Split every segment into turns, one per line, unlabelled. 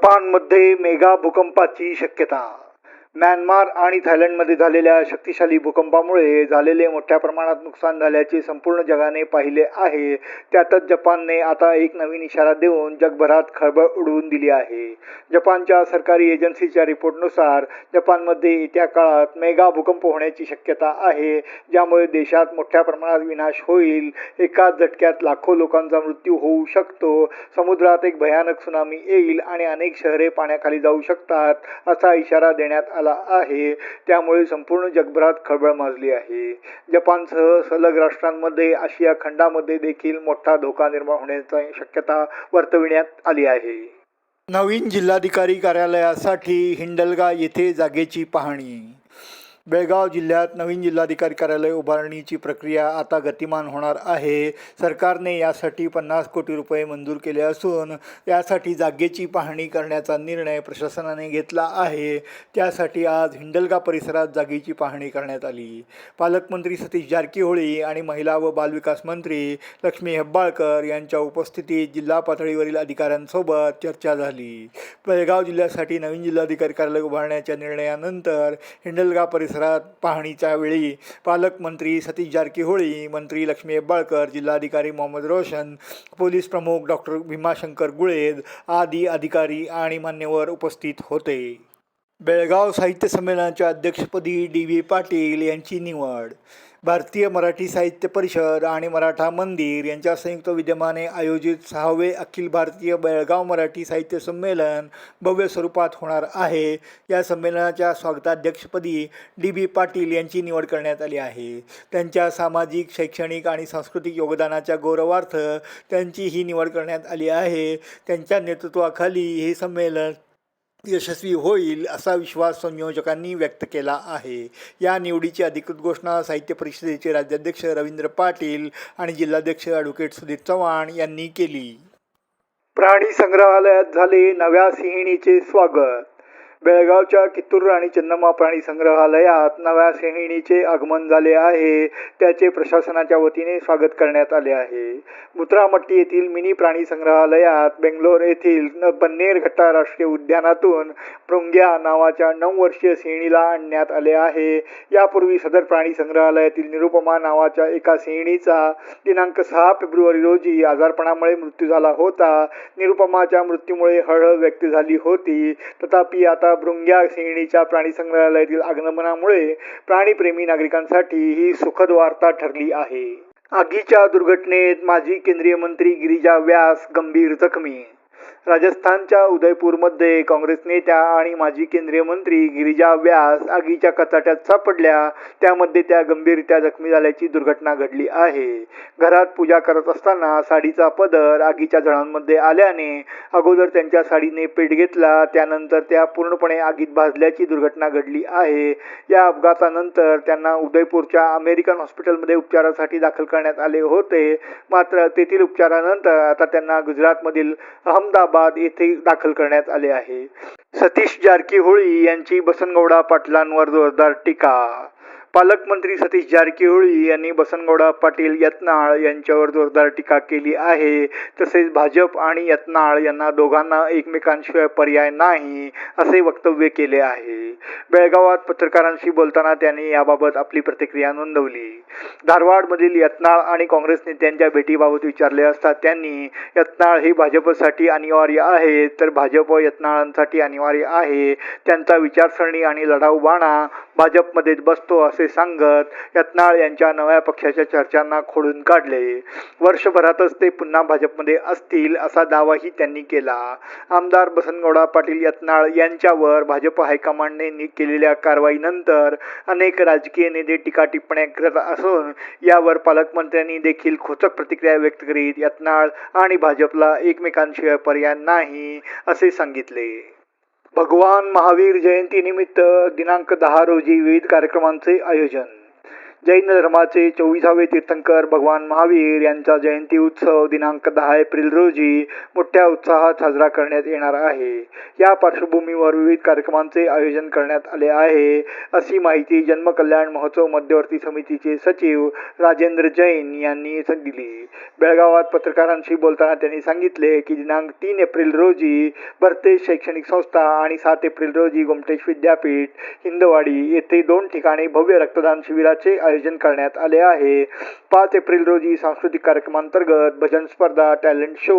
जपानमध्ये मेगा भूकंपाची शक्यता. म्यानमार आणि थायलंडमध्ये झालेल्या शक्तिशाली भूकंपामुळे झालेले मोठ्या प्रमाणात नुकसान झाल्याचे संपूर्ण जगाने पाहिले आहे. त्यातच जपानने आता एक नवीन इशारा देऊन जगभरात खळबळ उडवून दिली आहे. जपानच्या सरकारी एजन्सीच्या रिपोर्टनुसार जपानमध्ये येत्या काळात मेगा भूकंप होण्याची शक्यता आहे ज्यामुळे देशात मोठ्या प्रमाणात विनाश होईल. एकाच झटक्यात लाखो लोकांचा मृत्यू होऊ शकतो. समुद्रात एक भयानक सुनामी येईल आणि अनेक शहरे पाण्याखाली जाऊ शकतात असा इशारा देण्यात आला. आला आहे. त्यामुळे संपूर्ण जगभरात खळबळ माजली आहे. जपानसह सलग राष्ट्रांमध्ये आशिया खंडामध्ये देखील मोठा धोका निर्माण होण्याची शक्यता वर्तविण्यात आली आहे. नवीन जिल्हाधिकारी कार्यालयासाठी हिंडलगा येथे जागेची पाहणी बेळगाव जिल्ह्यात नवीन जिल्हाधिकारी कार्यालय उभारणीची प्रक्रिया आता गतिमान होणार आहे. सरकारने यासाठी पन्नास कोटी रुपये मंजूर केले असून यासाठी जागेची पाहणी करण्याचा निर्णय प्रशासनाने घेतला आहे. त्यासाठी आज हिंडलगा परिसरात जागेची पाहणी करण्यात आली. पालकमंत्री सतीश जारकीहोळी आणि महिला व बालविकास मंत्री लक्ष्मी हेब्बाळकर यांच्या उपस्थितीत जिल्हा पातळीवरील अधिकाऱ्यांसोबत चर्चा झाली. बेळगाव जिल्ह्यासाठी नवीन जिल्हाधिकारी कार्यालय उभारण्याच्या निर्णयानंतर हिंडलगा परिसरात पाहणीच्या वेळी पालकमंत्री सतीश जारकीहोळी मंत्री लक्ष्मी हेब्बाळकर जिल्हाधिकारी मोहम्मद रोशन पोलीस प्रमुख डॉक्टर भीमाशंकर गुळेद आदी अधिकारी आणि मान्यवर उपस्थित होते. बेळगाव साहित्य संमेलनाच्या अध्यक्षपदी डी व्ही पाटील यांची निवड भारतीय मराठी साहित्य परिषद आणि मराठा मंदिर यांच्या संयुक्त विद्यमाने आयोजित सहावे अखिल भारतीय बेळगाव मराठी साहित्य संमेलन भव्य स्वरूपात होणार आहे. या संमेलनाच्या स्वागताध्यक्षपदी डी बी पाटील यांची निवड करण्यात आली आहे. त्यांच्या सामाजिक शैक्षणिक आणि सांस्कृतिक योगदानाच्या गौरवार्थ त्यांची ही निवड करण्यात आली आहे. त्यांच्या नेतृत्वाखाली हे संमेलन यशस्वी होईल असा विश्वास संयोजकांनी व्यक्त केला आहे. या निवडीची अधिकृत घोषणा साहित्य परिषदेचे राज्याध्यक्ष रवींद्र पाटील आणि जिल्हाध्यक्ष ॲडव्होकेट सुधीर चव्हाण यांनी केली. प्राणी संग्रहालयात झाले नव्या सिंहिणीचे स्वागत. बेळगावच्या कित्तूर आणि चन्नम्मा प्राणी संग्रहालयात नव्या सिंहिणीचे आगमन झाले आहे. त्याचे प्रशासनाच्या वतीने स्वागत करण्यात आले आहे. मुत्रामट्टी येथील मिनी प्राणी संग्रहालयात बेंगलोर येथील न- बन्नेरघट्टा राष्ट्रीय उद्यानातून भृंग्या नावाच्या नऊ वर्षीय सिंहिणीला आणण्यात आले आहे. यापूर्वी सदर प्राणी संग्रहालयातील निरुपमा नावाच्या एका सिंहिणीचा दिनांक सहा फेब्रुवारी रोजी आजारपणामुळे मृत्यू झाला होता. निरुपमाच्या मृत्यूमुळे हळहळ व्यक्त झाली होती. तथापि आता भृंग्या सिंहिणीच्या प्राणी संग्रहालयातील आगमनामुळे प्राणीप्रेमी नागरिकांसाठी ही सुखद वार्ता ठरली आहे. आगीच्या दुर्घटनेत माजी केंद्रीय मंत्री गिरिजा व्यास गंभीर जखमी. राजस्थानच्या उदयपूरमध्ये काँग्रेस नेत्या आणि माजी केंद्रीय मंत्री गिरिजा व्यास आगीच्या कचाट्यात सापडल्या. त्यामध्ये त्या गंभीररित्या जखमी झाल्याची दुर्घटना घडली आहे. घरात पूजा करत असताना साडीचा पदर आगीच्या जळांमध्ये आल्याने अगोदर त्यांच्या साडीने पेट घेतला त्यानंतर त्या पूर्णपणे आगीत भाजल्याची दुर्घटना घडली आहे. या अपघातानंतर त्यांना उदयपूरच्या अमेरिकन हॉस्पिटलमध्ये उपचारासाठी दाखल करण्यात आले होते. मात्र तेथील उपचारानंतर आता त्यांना गुजरातमधील अहमदाबाद येथे दाखल करण्यात आले आहे. सतीश जारकीहोळी यांची बसनगौडा पाटलांवर जोरदार टीका पालकमंत्री सतीश जारकीहोळी यांनी बसनगौडा पाटील यत्नाळ यांच्यावर जोरदार टीका केली आहे. तसेच भाजप आणि यत्नाळ यांना दोघांना एकमेकांशिवाय पर्याय नाही असे वक्तव्य केले आहे. बेळगावात पत्रकारांशी बोलताना त्यांनी याबाबत आपली प्रतिक्रिया नोंदवली. धारवाडमधील यत्नाळ आणि काँग्रेस नेत्यांच्या भेटीबाबत विचारले असता त्यांनी यत्नाळ हे भाजपसाठी अनिवार्य आहे तर भाजप यत्नाळांसाठी अनिवार्य आहे. त्यांचा विचारसरणी आणि लढाऊ बाणा भाजपमध्येच बसतो असे सांगत यत्नाळ यांच्या नव्या पक्षाच्या चर्चांना खोडून काढले. वर्षभरातच ते पुन्हा भाजपमध्ये असतील असा दावाही त्यांनी केला. आमदार बसनगौडा पाटील यत्नाळ यांच्यावर भाजप हायकमांडने केलेल्या कारवाईनंतर अनेक राजकीय नेते टीका टिप्पण्या करत असून यावर पालकमंत्र्यांनी देखील खोचक प्रतिक्रिया व्यक्त करीत यत्नाळ आणि भाजपला एकमेकांशिवाय पर्याय नाही असे सांगितले. भगवान महावीर जयंतीनिमित्त दिनांक दहा रोजी विविध कार्यक्रमांचे आयोजन. जैन धर्माचे चोवीसावे तीर्थंकर भगवान महावीर यांचा जयंती उत्सव दिनांक दहा एप्रिल रोजी मोठ्या उत्साहात साजरा करण्यात येणार आहे. या पार्श्वभूमीवर विविध कार्यक्रमांचे आयोजन करण्यात आले आहे. अशी माहिती जन्मकल्याण महोत्सव मध्यवर्ती समितीचे सचिव राजेंद्र जैन यांनी दिली बेळगावात पत्रकारांशी बोलताना त्यांनी सांगितले की दिनांक तीन एप्रिल रोजी भरते शैक्षणिक संस्था आणि सात एप्रिल रोजी गोमटेश विद्यापीठ हिंदवाडी येथे दोन ठिकाणी भव्य रक्तदान शिबिराचे आयोजन करण्यात आले आहे. पाच एप्रिल रोजी सांस्कृतिक कार्यक्रमांतर्गत भजन स्पर्धा टॅलेंट शो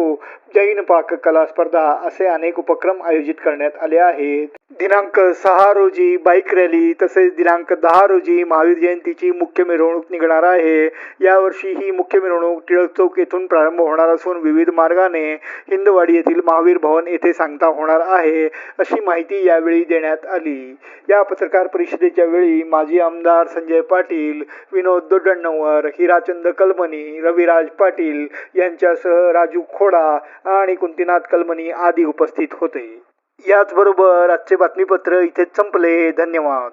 जैन पाककला स्पर्धा असे अनेक उपक्रम आयोजित करण्यात आले आहेत. दिनांक सहा रोजी बाईक रॅली तसेच दिनांक दहा रोजी महावीर जयंतीची मुख्य मिरवणूक निघणार आहे. यावर्षी ही मुख्य मिरवणूक टिळक चौक येथून प्रारंभ होणार असून विविध मार्गाने हिंदवाडी येथील महावीर भवन येथे सांगता होणार आहे अशी माहिती यावेळी देण्यात आली. या पत्रकार परिषदेच्या वेळी माजी आमदार संजय पाटील विनोद दोडणवर हिराचंद कलमनी रविराज पाटील यांच्यासह राजू खोडा आणि कुंतीनाथ कलमनी आदी उपस्थित होते. याचबरोबर आजचे बातमीपत्र इथेच संपले. धन्यवाद.